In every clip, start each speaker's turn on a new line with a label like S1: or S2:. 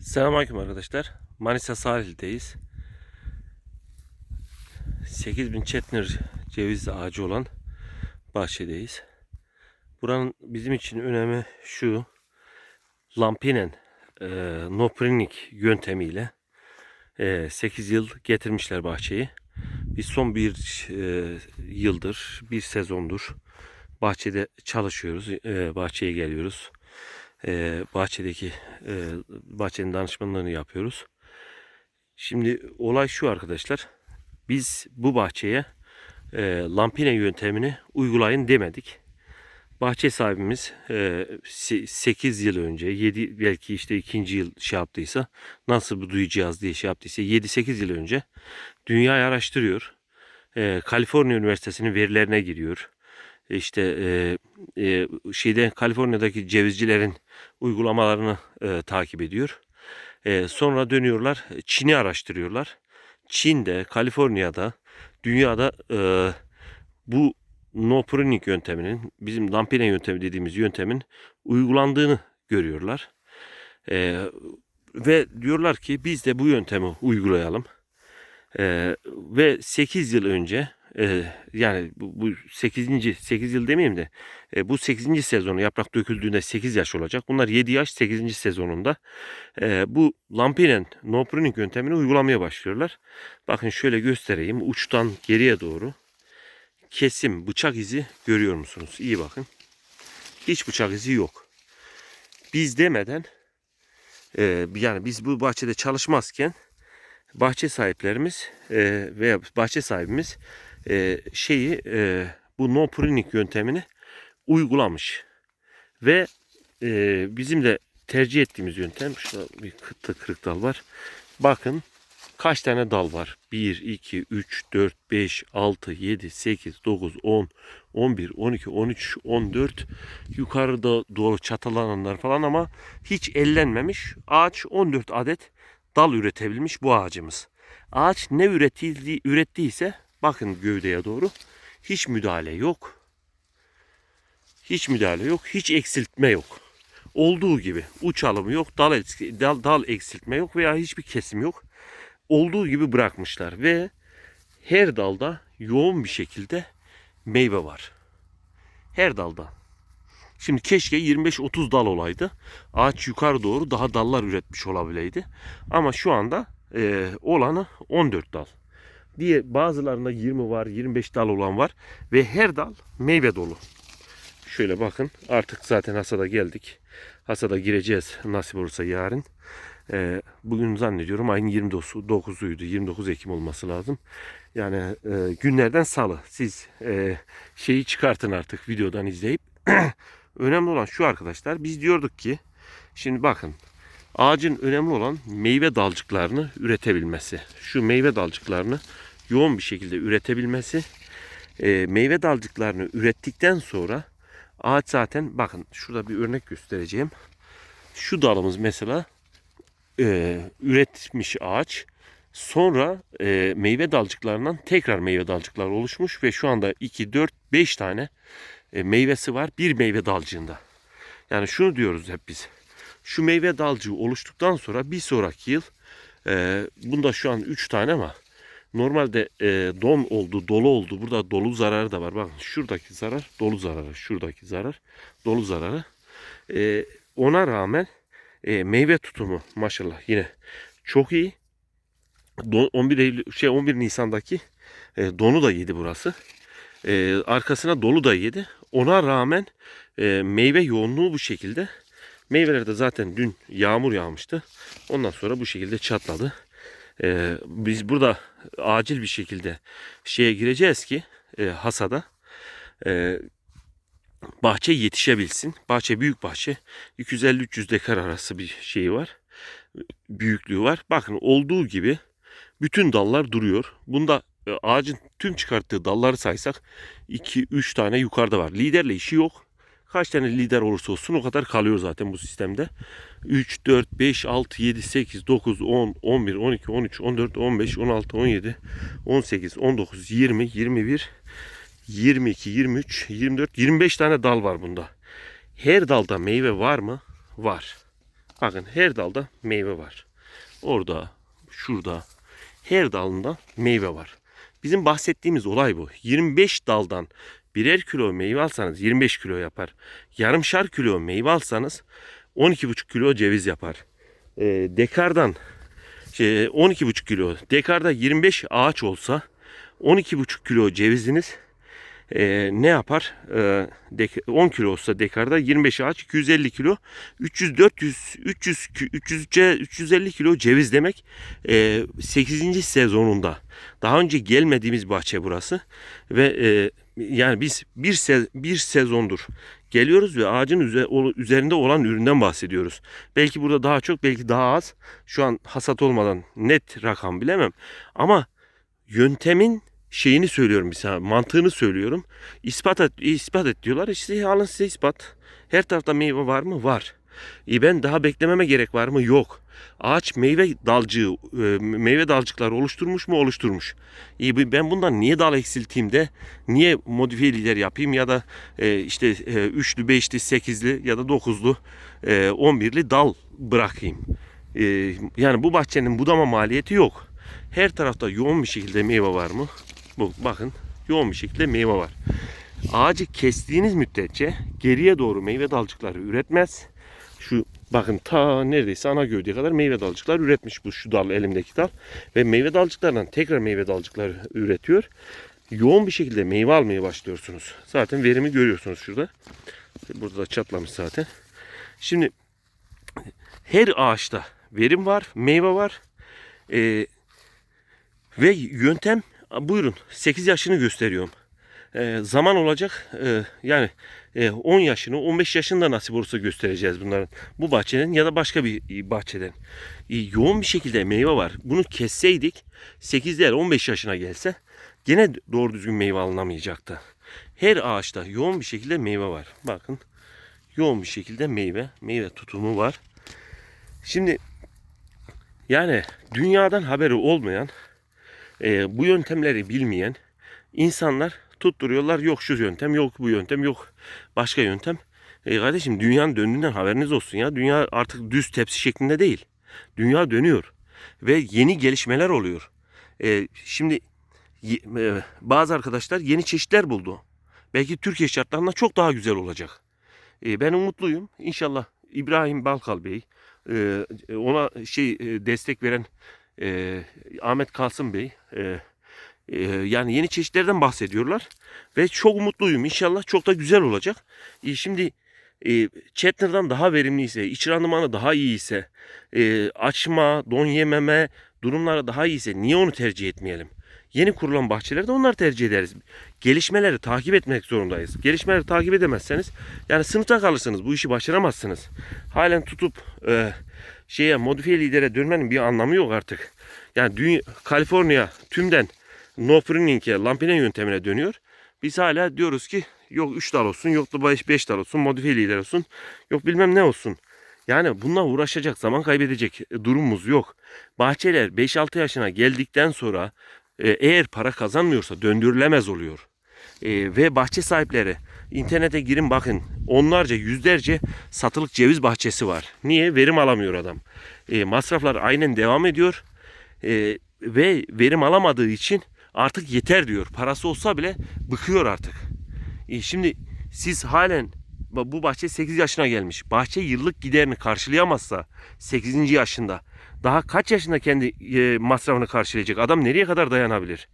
S1: Selamünaleyküm arkadaşlar. Manisa sahildeyiz. 8000 çetnir ceviz ağacı olan bahçedeyiz. Buranın bizim için önemi şu. Lampinen e, noprinlik yöntemiyle e, 8 yıl getirmişler bahçeyi. Biz son bir e, yıldır, bir sezondur bahçede çalışıyoruz. E, bahçeye geliyoruz e, bahçedeki e, bahçenin danışmanlığını yapıyoruz. Şimdi olay şu arkadaşlar. Biz bu bahçeye e, lampine yöntemini uygulayın demedik. Bahçe sahibimiz e, 8 yıl önce 7 belki işte ikinci yıl şey yaptıysa nasıl bu duyacağız diye şey yaptıysa 7-8 yıl önce dünyayı araştırıyor. E, Kaliforniya Üniversitesi'nin verilerine giriyor işte e, e, şeyde Kaliforniya'daki cevizcilerin uygulamalarını e, takip ediyor. E, sonra dönüyorlar Çin'i araştırıyorlar. Çin'de, Kaliforniya'da, dünyada e, bu nopruning yönteminin, bizim dampine yöntemi dediğimiz yöntemin uygulandığını görüyorlar. E, ve diyorlar ki biz de bu yöntemi uygulayalım. E, ve 8 yıl önce yani bu, bu 8. 8 yıl demeyeyim de bu 8. sezonu yaprak döküldüğünde 8 yaş olacak. Bunlar 7 yaş 8. sezonunda bu lampinen no pruning yöntemini uygulamaya başlıyorlar. Bakın şöyle göstereyim uçtan geriye doğru kesim bıçak izi görüyor musunuz? İyi bakın. Hiç bıçak izi yok. Biz demeden yani biz bu bahçede çalışmazken bahçe sahiplerimiz veya bahçe sahibimiz e, şeyi e, bu no pruning yöntemini uygulamış. Ve e, bizim de tercih ettiğimiz yöntem şurada bir kıtlı kırık dal var. Bakın kaç tane dal var? 1, 2, 3, 4, 5, 6, 7, 8, 9, 10, 11, 12, 13, 14 yukarıda doğru çatalananlar falan ama hiç ellenmemiş. Ağaç 14 adet dal üretebilmiş bu ağacımız. Ağaç ne üretildi, ürettiyse Bakın gövdeye doğru. Hiç müdahale yok. Hiç müdahale yok. Hiç eksiltme yok. Olduğu gibi uçalım yok, dal, dal, dal eksiltme yok veya hiçbir kesim yok. Olduğu gibi bırakmışlar ve her dalda yoğun bir şekilde meyve var. Her dalda. Şimdi keşke 25-30 dal olaydı. Ağaç yukarı doğru daha dallar üretmiş olabilirdi, Ama şu anda e, olanı 14 dal diye bazılarında 20 var, 25 dal olan var ve her dal meyve dolu. Şöyle bakın artık zaten hasada geldik. Hasada gireceğiz nasip olursa yarın. Ee, bugün zannediyorum ayın 29'uydu. 29 Ekim olması lazım. Yani e, günlerden salı. Siz e, şeyi çıkartın artık videodan izleyip. Önemli olan şu arkadaşlar. Biz diyorduk ki şimdi bakın ağacın önemli olan meyve dalcıklarını üretebilmesi. Şu meyve dalcıklarını yoğun bir şekilde üretebilmesi. E, meyve dalcıklarını ürettikten sonra ağaç zaten bakın şurada bir örnek göstereceğim. Şu dalımız mesela e, üretmiş ağaç. Sonra e, meyve dalcıklarından tekrar meyve dalcıklar oluşmuş ve şu anda 2, 4, 5 tane e, meyvesi var bir meyve dalcığında. Yani şunu diyoruz hep biz. Şu meyve dalcığı oluştuktan sonra bir sonraki yıl e, bunda şu an 3 tane ama normalde e, don oldu, dolu oldu. Burada dolu zararı da var. Bakın şuradaki zarar, dolu zararı, şuradaki zarar, dolu zararı. E, ona rağmen e, meyve tutumu maşallah yine çok iyi. 11 Eylül şey 11 Nisan'daki e, donu da yedi burası. E, arkasına dolu da yedi. Ona rağmen e, meyve yoğunluğu bu şekilde. Meyveler de zaten dün yağmur yağmıştı. Ondan sonra bu şekilde çatladı. Ee, biz burada acil bir şekilde şeye gireceğiz ki e, hasada e, bahçe yetişebilsin. Bahçe büyük bahçe. 250-300 dekar arası bir şey var. Büyüklüğü var. Bakın olduğu gibi bütün dallar duruyor. Bunda e, ağacın tüm çıkarttığı dalları saysak 2-3 tane yukarıda var. Liderle işi yok. Kaç tane lider olursa olsun o kadar kalıyor zaten bu sistemde. 3, 4, 5, 6, 7, 8, 9, 10, 11, 12, 13, 14, 15, 16, 17, 18, 19, 20, 21, 22, 23, 24, 25 tane dal var bunda. Her dalda meyve var mı? Var. Bakın her dalda meyve var. Orada, şurada, her dalında meyve var. Bizim bahsettiğimiz olay bu. 25 daldan birer kilo meyve alsanız 25 kilo yapar. Yarımşar kilo meyve alsanız 12,5 kilo ceviz yapar. E, dekardan şey, 12,5 kilo dekarda 25 ağaç olsa 12,5 kilo ceviziniz e, ne yapar? E, ee, 10 kilo olsa dekarda 25 ağaç 250 kilo 300 400 300 300 350 kilo ceviz demek. E, 8. sezonunda. Daha önce gelmediğimiz bahçe burası ve e, yani biz bir se bir sezondur geliyoruz ve ağacın üze üzerinde olan üründen bahsediyoruz. Belki burada daha çok, belki daha az. Şu an hasat olmadan net rakam bilemem. Ama yöntemin şeyini söylüyorum mesela mantığını söylüyorum. İspat et, ispat et diyorlar. İşte alın size ispat. Her tarafta meyve var mı? Var. E ben daha beklememe gerek var mı? Yok ağaç meyve dalcığı, e, meyve dalcıkları oluşturmuş mu? Oluşturmuş. İyi ben bundan niye dal eksilteyim de niye modifiyeliler yapayım ya da e, işte e, üçlü, beşli, sekizli ya da dokuzlu, on birli dal bırakayım. Yani bu bahçenin budama maliyeti yok. Her tarafta yoğun bir şekilde meyve var mı? Bu bakın yoğun bir şekilde meyve var. Ağacı kestiğiniz müddetçe geriye doğru meyve dalcıkları üretmez. Şu Bakın ta neredeyse ana gövdeye kadar meyve dalcıklar üretmiş bu şu dal elimdeki dal. Ve meyve dalcıklarından tekrar meyve dalcıkları üretiyor. Yoğun bir şekilde meyve almaya başlıyorsunuz. Zaten verimi görüyorsunuz şurada. Burada da çatlamış zaten. Şimdi her ağaçta verim var, meyve var. Ee, ve yöntem buyurun 8 yaşını gösteriyorum e, zaman olacak e, yani e, 10 yaşını 15 yaşında nasip olursa göstereceğiz bunların bu bahçenin ya da başka bir bahçeden e, yoğun bir şekilde meyve var bunu kesseydik 8 8'ler 15 yaşına gelse gene doğru düzgün meyve alınamayacaktı her ağaçta yoğun bir şekilde meyve var bakın yoğun bir şekilde meyve meyve tutumu var şimdi yani dünyadan haberi olmayan e, bu yöntemleri bilmeyen insanlar tutturuyorlar. Yok şu yöntem, yok bu yöntem, yok başka yöntem. E kardeşim dünyanın döndüğünden haberiniz olsun ya. Dünya artık düz tepsi şeklinde değil. Dünya dönüyor ve yeni gelişmeler oluyor. E, şimdi e, bazı arkadaşlar yeni çeşitler buldu. Belki Türkiye şartlarında çok daha güzel olacak. E, ben umutluyum. İnşallah İbrahim Balkal Bey, e, ona şey e, destek veren e, Ahmet Kalsın Bey, e, ee, yani yeni çeşitlerden bahsediyorlar. Ve çok mutluyum. İnşallah çok da güzel olacak. Ee, şimdi e, Chetner'dan daha verimliyse, iç randımanı daha iyiyse, e, açma, don yememe durumları daha iyiyse niye onu tercih etmeyelim? Yeni kurulan bahçelerde onları tercih ederiz. Gelişmeleri takip etmek zorundayız. Gelişmeleri takip edemezseniz yani sınıfta kalırsınız. Bu işi başaramazsınız. Halen tutup e, şeye modifiye lidere dönmenin bir anlamı yok artık. Yani Kaliforniya tümden no pruning'e, lampine yöntemine dönüyor. Biz hala diyoruz ki yok 3 dal olsun, yok 5 dal olsun, modifiye lider olsun, yok bilmem ne olsun. Yani bununla uğraşacak, zaman kaybedecek e, durumumuz yok. Bahçeler 5-6 yaşına geldikten sonra e, eğer para kazanmıyorsa döndürülemez oluyor. E, ve bahçe sahipleri internete girin bakın onlarca yüzlerce satılık ceviz bahçesi var. Niye? Verim alamıyor adam. E, masraflar aynen devam ediyor e, ve verim alamadığı için artık yeter diyor. Parası olsa bile bıkıyor artık. E şimdi siz halen bu bahçe 8 yaşına gelmiş. Bahçe yıllık giderini karşılayamazsa 8. yaşında daha kaç yaşında kendi e, masrafını karşılayacak? Adam nereye kadar dayanabilir?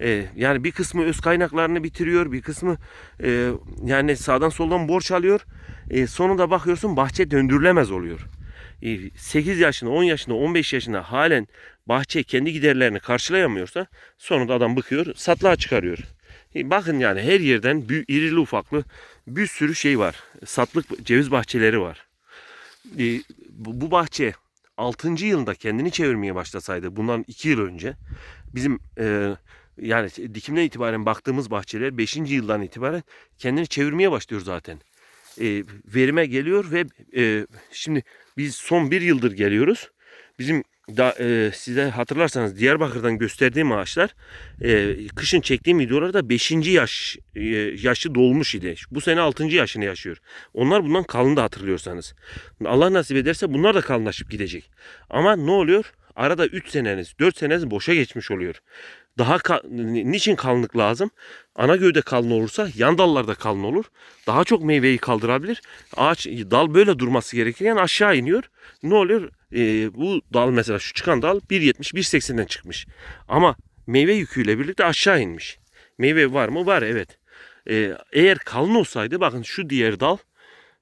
S1: E, yani bir kısmı öz kaynaklarını bitiriyor, bir kısmı e, yani sağdan soldan borç alıyor. E, sonunda bakıyorsun bahçe döndürülemez oluyor. 8 ee, yaşında, 10 yaşında, 15 yaşında halen bahçe kendi giderlerini karşılayamıyorsa sonra da adam bıkıyor, satlığa çıkarıyor. Ee, bakın yani her yerden irili ufaklı bir sürü şey var. Satlık ceviz bahçeleri var. Ee, bu bahçe 6. yılında kendini çevirmeye başlasaydı bundan 2 yıl önce bizim e, yani dikimden itibaren baktığımız bahçeler 5. yıldan itibaren kendini çevirmeye başlıyor zaten e, verime geliyor ve e, şimdi biz son bir yıldır geliyoruz. Bizim da, e, size hatırlarsanız Diyarbakır'dan gösterdiğim ağaçlar e, kışın çektiğim videolarda 5. yaş e, yaşı dolmuş idi. Bu sene 6. yaşını yaşıyor. Onlar bundan kalın da hatırlıyorsanız. Allah nasip ederse bunlar da kalınlaşıp gidecek. Ama ne oluyor? Arada 3 seneniz, 4 seneniz boşa geçmiş oluyor daha ka niçin kalınlık lazım? Ana gövde kalın olursa yan dallarda kalın olur. Daha çok meyveyi kaldırabilir. Ağaç dal böyle durması gerekirken aşağı iniyor. Ne oluyor? Ee, bu dal mesela şu çıkan dal 1.70 1.80'den çıkmış. Ama meyve yüküyle birlikte aşağı inmiş. Meyve var mı? Var evet. Ee, eğer kalın olsaydı bakın şu diğer dal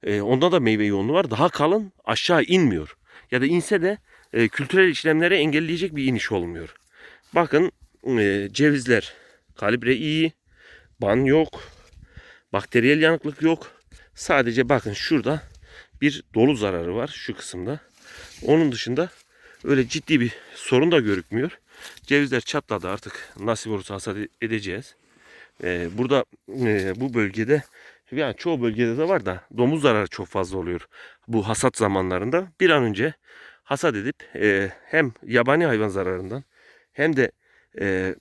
S1: e, onda da meyve yoğunluğu var. Daha kalın aşağı inmiyor. Ya da inse de e, kültürel işlemlere engelleyecek bir iniş olmuyor. Bakın e, cevizler kalibre iyi. Ban yok. Bakteriyel yanıklık yok. Sadece bakın şurada bir dolu zararı var şu kısımda. Onun dışında öyle ciddi bir sorun da görükmüyor. Cevizler çatladı artık. Nasip olursa hasat edeceğiz. Ee, burada e, bu bölgede yani çoğu bölgede de var da domuz zararı çok fazla oluyor. Bu hasat zamanlarında bir an önce hasat edip e, hem yabani hayvan zararından hem de e,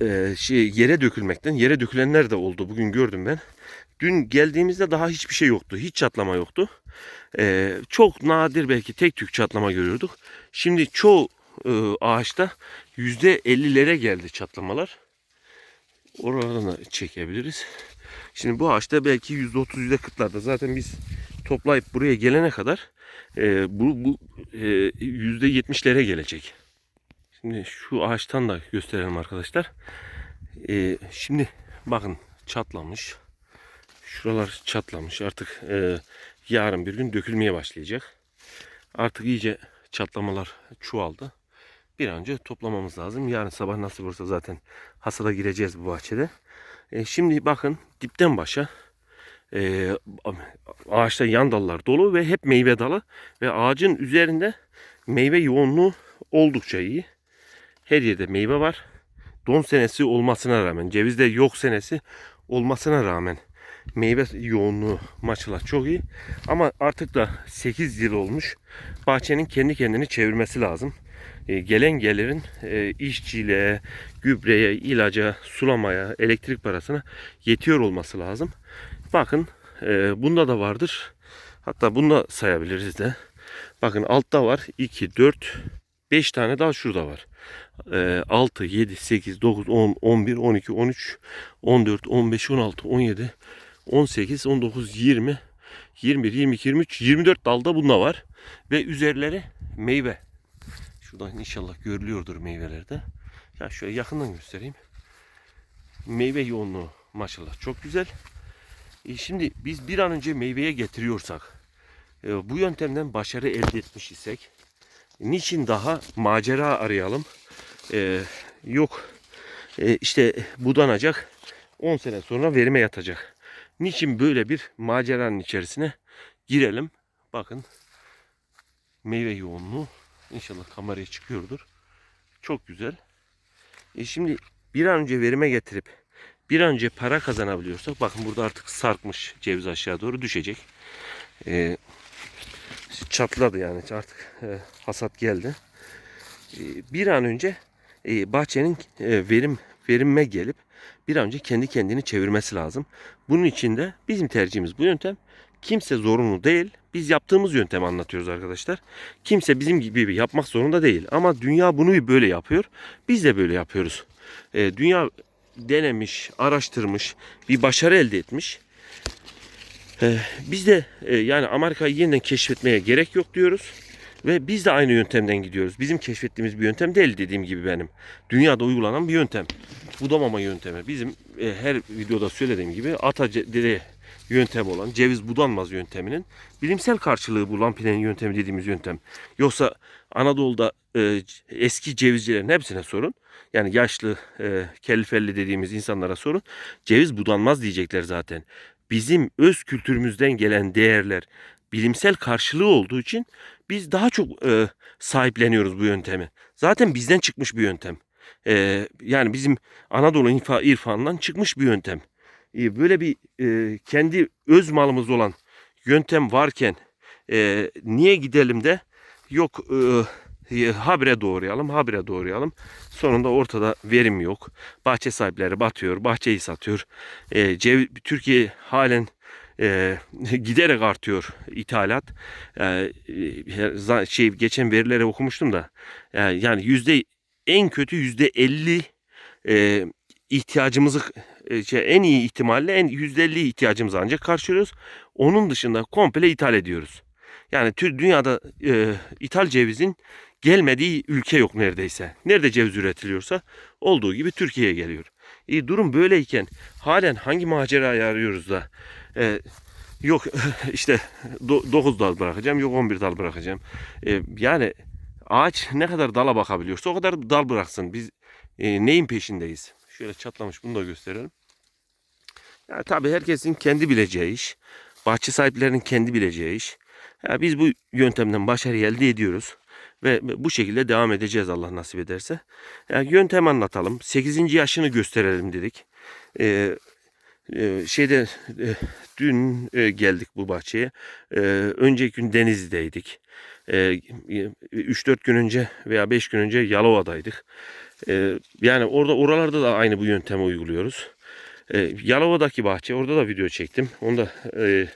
S1: e, şey yere dökülmekten yere dökülenler de oldu. Bugün gördüm ben. Dün geldiğimizde daha hiçbir şey yoktu. Hiç çatlama yoktu. E, çok nadir belki tek tük çatlama görüyorduk. Şimdi çoğu e, ağaçta %50'lere geldi çatlamalar. Oradan da çekebiliriz. Şimdi bu ağaçta belki %30-%40'larda zaten biz toplayıp buraya gelene kadar e, bu, bu e, %70'lere gelecek. Şimdi şu ağaçtan da gösterelim arkadaşlar. Ee, şimdi bakın çatlamış. Şuralar çatlamış. Artık e, yarın bir gün dökülmeye başlayacak. Artık iyice çatlamalar çoğaldı. Bir an önce toplamamız lazım. Yarın sabah nasıl olursa zaten hasada gireceğiz bu bahçede. E, şimdi bakın dipten başa e, ağaçta yan dallar dolu ve hep meyve dalı ve ağacın üzerinde meyve yoğunluğu oldukça iyi her yerde meyve var. Don senesi olmasına rağmen, cevizde yok senesi olmasına rağmen meyve yoğunluğu maçla çok iyi. Ama artık da 8 yıl olmuş. Bahçenin kendi kendini çevirmesi lazım. E, gelen gelirin e, işçiliğe, gübreye, ilaca, sulamaya, elektrik parasına yetiyor olması lazım. Bakın e, bunda da vardır. Hatta bunda sayabiliriz de. Bakın altta var 2, 4, 5 tane daha şurada var. 6, 7, 8, 9, 10, 11, 12, 13, 14, 15, 16, 17, 18, 19, 20, 21, 22, 23, 24 dalda bunda var. Ve üzerleri meyve. Şurada inşallah görülüyordur meyvelerde. Ya şöyle yakından göstereyim. Meyve yoğunluğu maşallah çok güzel. E şimdi biz bir an önce meyveye getiriyorsak, e, bu yöntemden başarı elde etmiş isek, niçin daha macera arayalım? Ee, yok ee, işte budanacak 10 sene sonra verime yatacak. Niçin böyle bir maceranın içerisine girelim? Bakın meyve yoğunluğu inşallah kameraya çıkıyordur. Çok güzel. E şimdi bir an önce verime getirip bir an önce para kazanabiliyorsak bakın burada artık sarkmış ceviz aşağı doğru düşecek. Ee, çatladı yani artık e, hasat geldi. E, bir an önce e, bahçenin e, verim verime gelip bir an önce kendi kendini çevirmesi lazım. Bunun için de bizim tercihimiz bu yöntem. Kimse zorunlu değil. Biz yaptığımız yöntemi anlatıyoruz arkadaşlar. Kimse bizim gibi yapmak zorunda değil. Ama dünya bunu bir böyle yapıyor. Biz de böyle yapıyoruz. E, dünya denemiş, araştırmış, bir başarı elde etmiş. Ee, biz de e, yani Amerika'yı yeniden keşfetmeye gerek yok diyoruz. Ve biz de aynı yöntemden gidiyoruz. Bizim keşfettiğimiz bir yöntem değil dediğim gibi benim. Dünyada uygulanan bir yöntem. Budamama yöntemi. Bizim e, her videoda söylediğim gibi ata dede yöntem olan ceviz budanmaz yönteminin bilimsel karşılığı bu lampinenin yöntemi dediğimiz yöntem. Yoksa Anadolu'da e, eski cevizcilerin hepsine sorun. Yani yaşlı, e, kelli dediğimiz insanlara sorun. Ceviz budanmaz diyecekler zaten bizim öz kültürümüzden gelen değerler bilimsel karşılığı olduğu için biz daha çok e, sahipleniyoruz bu yöntemi. Zaten bizden çıkmış bir yöntem. E, yani bizim Anadolu infa, irfanından çıkmış bir yöntem. E, böyle bir e, kendi öz malımız olan yöntem varken e, niye gidelim de yok e, ee, habire doğrayalım, habire doğrayalım. Sonunda ortada verim yok. Bahçe sahipleri batıyor, bahçeyi satıyor. E, cev Türkiye halen e, giderek artıyor ithalat. Ee, e, şey geçen verilere okumuştum da e, yani yüzde en kötü yüzde 50 e, ihtiyacımızı e, şey, en iyi ihtimalle en %50 ihtiyacımızı ancak karşılıyoruz. Onun dışında komple ithal ediyoruz. Yani tür dünyada e, ithal cevizin gelmediği ülke yok neredeyse. Nerede ceviz üretiliyorsa olduğu gibi Türkiye'ye geliyor. İyi durum böyleyken halen hangi macerayı arıyoruz da e, yok işte 9 dal bırakacağım yok 11 dal bırakacağım. E, yani ağaç ne kadar dala bakabiliyorsa o kadar dal bıraksın. Biz e, neyin peşindeyiz? Şöyle çatlamış bunu da gösterelim. Yani tabii herkesin kendi bileceği iş. Bahçe sahiplerinin kendi bileceği iş. Yani biz bu yöntemden başarı elde ediyoruz. Ve bu şekilde devam edeceğiz Allah nasip ederse. Yani yöntem anlatalım. 8. yaşını gösterelim dedik. Ee, e, şeyde e, dün e, geldik bu bahçeye. E, önceki gün Denizli'deydik. E, ee, 3-4 gün önce veya 5 gün önce Yalova'daydık. E, yani orada oralarda da aynı bu yöntemi uyguluyoruz. E, Yalova'daki bahçe orada da video çektim. Onu da e,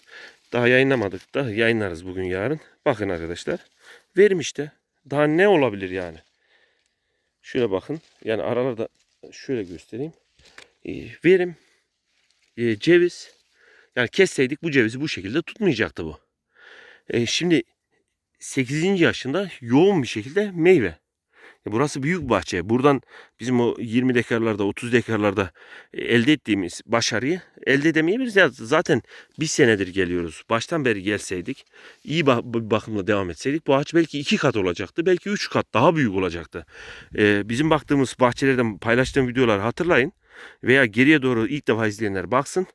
S1: daha yayınlamadık da yayınlarız bugün yarın. Bakın arkadaşlar vermiş de daha ne olabilir yani? Şöyle bakın. Yani aralarda şöyle göstereyim. Ee, verim, e, ceviz. Yani kesseydik bu cevizi bu şekilde tutmayacaktı bu. E, şimdi 8. yaşında yoğun bir şekilde meyve. E burası büyük bahçe. Buradan bizim o 20 dekarlarda 30 dekarlarda e, elde ettiğimiz başarıyı elde edemeyebiliriz. Ya zaten bir senedir geliyoruz. Baştan beri gelseydik iyi bakımla devam etseydik bu ağaç belki iki kat olacaktı. Belki üç kat daha büyük olacaktı. E, bizim baktığımız bahçelerden paylaştığım videoları hatırlayın. Veya geriye doğru ilk defa izleyenler baksın.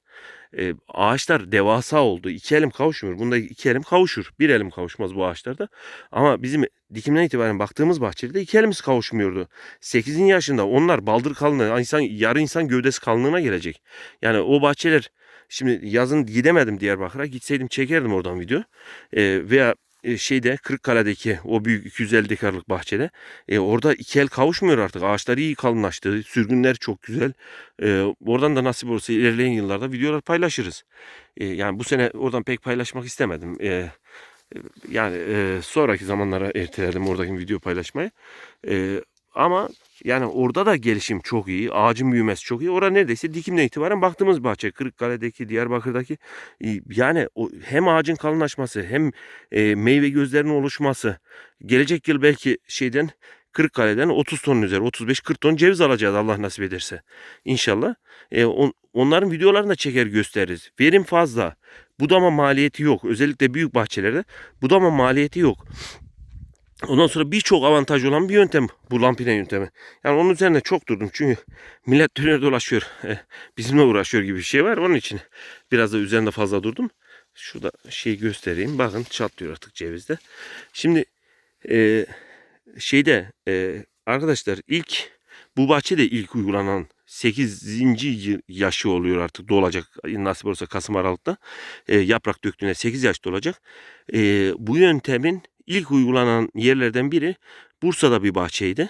S1: E, ağaçlar devasa oldu. İki elim kavuşmuyor. Bunda iki elim kavuşur. Bir elim kavuşmaz bu ağaçlarda. Ama bizim dikimden itibaren baktığımız bahçede iki elimiz kavuşmuyordu. 8. yaşında onlar baldır kalınlığı, insan, yarı insan gövdesi kalınlığına gelecek. Yani o bahçeler Şimdi yazın gidemedim Diyarbakır'a. Gitseydim çekerdim oradan video. E, veya e, şeyde Kırıkkale'deki o büyük 250 dekarlık bahçede e, orada iki el kavuşmuyor artık. Ağaçlar iyi kalınlaştı. Sürgünler çok güzel. E, oradan da nasip olursa ilerleyen yıllarda videolar paylaşırız. E, yani bu sene oradan pek paylaşmak istemedim. E, e yani e, sonraki zamanlara erteledim oradaki video paylaşmayı. E, ama yani orada da gelişim çok iyi. Ağacın büyümesi çok iyi. Orada neredeyse dikimden itibaren baktığımız bahçe. Kırıkkale'deki, Diyarbakır'daki e, yani hem ağacın kalınlaşması hem e, meyve gözlerinin oluşması. Gelecek yıl belki şeyden Kırıkkale'den 30 ton üzeri 35-40 ton ceviz alacağız Allah nasip ederse. İnşallah. E, on, onların videolarını da çeker gösteririz. Verim fazla. Budama maliyeti yok. Özellikle büyük bahçelerde budama maliyeti yok. Ondan sonra birçok avantaj olan bir yöntem bu lampine yöntemi. Yani onun üzerine çok durdum çünkü millet döner dolaşıyor. E, bizimle uğraşıyor gibi bir şey var. Onun için biraz da üzerinde fazla durdum. Şurada şeyi göstereyim. Bakın çatlıyor artık cevizde. Şimdi e, şeyde e, arkadaşlar ilk bu bahçede ilk uygulanan 8. yaşı oluyor artık dolacak nasip olursa Kasım Aralık'ta e, yaprak döktüğünde 8 yaş dolacak. E, bu yöntemin ilk uygulanan yerlerden biri Bursa'da bir bahçeydi.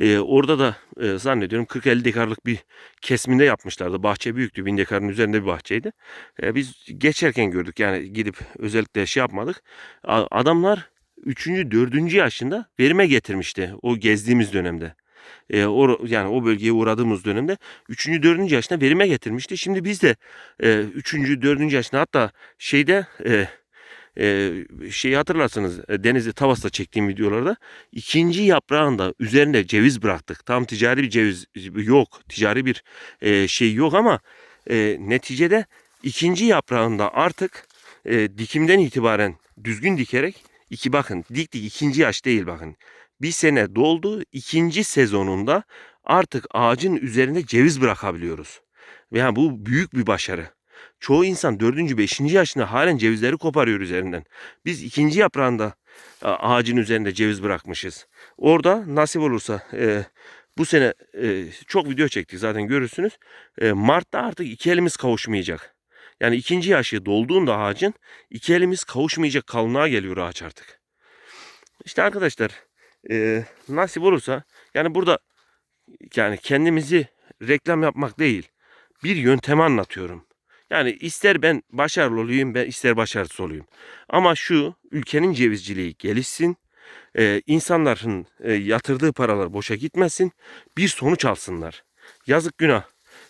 S1: Ee, orada da e, zannediyorum 40-50 dekarlık bir kesiminde yapmışlardı. Bahçe büyüktü. 1000 dekarın üzerinde bir bahçeydi. Ee, biz geçerken gördük. Yani gidip özellikle şey yapmadık. adamlar 3. 4. yaşında verime getirmişti o gezdiğimiz dönemde. E, ee, o, yani o bölgeye uğradığımız dönemde 3. 4. yaşına verime getirmişti. Şimdi biz de e, 3. 4. yaşına hatta şeyde e, e, şeyi hatırlarsınız e, Denizli tavasla çektiğim videolarda ikinci yaprağında üzerine ceviz bıraktık. Tam ticari bir ceviz yok. Ticari bir e, şey yok ama e, neticede ikinci yaprağında artık e, dikimden itibaren düzgün dikerek iki bakın dik dik ikinci yaş değil bakın. Bir sene doldu ikinci sezonunda artık ağacın üzerinde ceviz bırakabiliyoruz. Yani bu büyük bir başarı. Çoğu insan 4. 5. yaşında halen cevizleri koparıyor üzerinden. Biz ikinci yaprağında ağacın üzerinde ceviz bırakmışız. Orada nasip olursa e, bu sene e, çok video çektik zaten görürsünüz. E, Mart'ta artık iki elimiz kavuşmayacak. Yani ikinci yaşı dolduğunda ağacın iki elimiz kavuşmayacak kalınlığa geliyor ağaç artık. İşte arkadaşlar e, nasip olursa yani burada yani kendimizi reklam yapmak değil bir yöntemi anlatıyorum. Yani ister ben başarılı olayım, ben ister başarısız olayım. Ama şu ülkenin cevizciliği gelişsin. Ee, insanların e, yatırdığı paralar boşa gitmesin. Bir sonuç alsınlar. Yazık günah.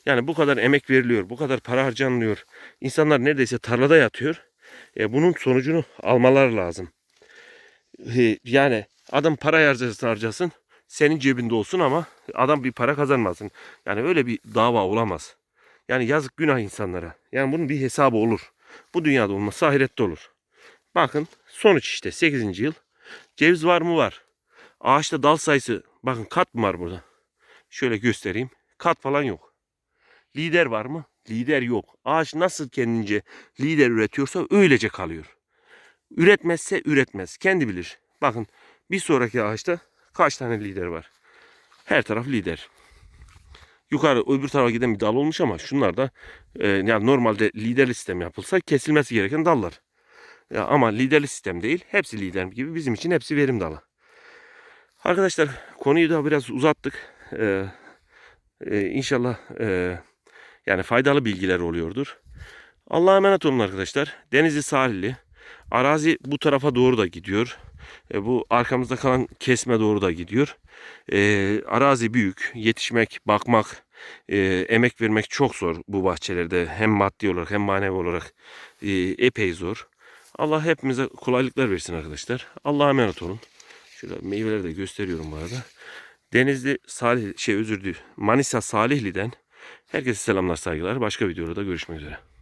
S1: Yani bu kadar emek veriliyor, bu kadar para harcanılıyor. İnsanlar neredeyse tarlada yatıyor. E, bunun sonucunu almalar lazım. E, yani adam para harcasın harcasın senin cebinde olsun ama adam bir para kazanmasın. Yani öyle bir dava olamaz. Yani yazık günah insanlara. Yani bunun bir hesabı olur. Bu dünyada olmasa ahirette olur. Bakın sonuç işte 8. yıl. Ceviz var mı var. Ağaçta dal sayısı bakın kat mı var burada? Şöyle göstereyim. Kat falan yok. Lider var mı? Lider yok. Ağaç nasıl kendince lider üretiyorsa öylece kalıyor. Üretmezse üretmez. Kendi bilir. Bakın bir sonraki ağaçta kaç tane lider var? Her taraf lider. Yukarı öbür tarafa giden bir dal olmuş ama şunlar da e, yani normalde lider sistem yapılsa kesilmesi gereken dallar. Ya, ama lider sistem değil. Hepsi lider gibi bizim için hepsi verim dalı. Arkadaşlar konuyu da biraz uzattık. Ee, e, inşallah e, yani faydalı bilgiler oluyordur. Allah'a emanet olun arkadaşlar. Denizli sahilli. Arazi bu tarafa doğru da gidiyor. E, bu arkamızda kalan kesme doğru da gidiyor. E, arazi büyük. Yetişmek, bakmak, e, emek vermek çok zor bu bahçelerde. Hem maddi olarak hem manevi olarak e, epey zor. Allah hepimize kolaylıklar versin arkadaşlar. Allah'a emanet olun. Şurada meyveleri de gösteriyorum bu arada. Denizli Salih şey özür dilerim. Manisa Salihli'den herkese selamlar saygılar. Başka videoda görüşmek üzere.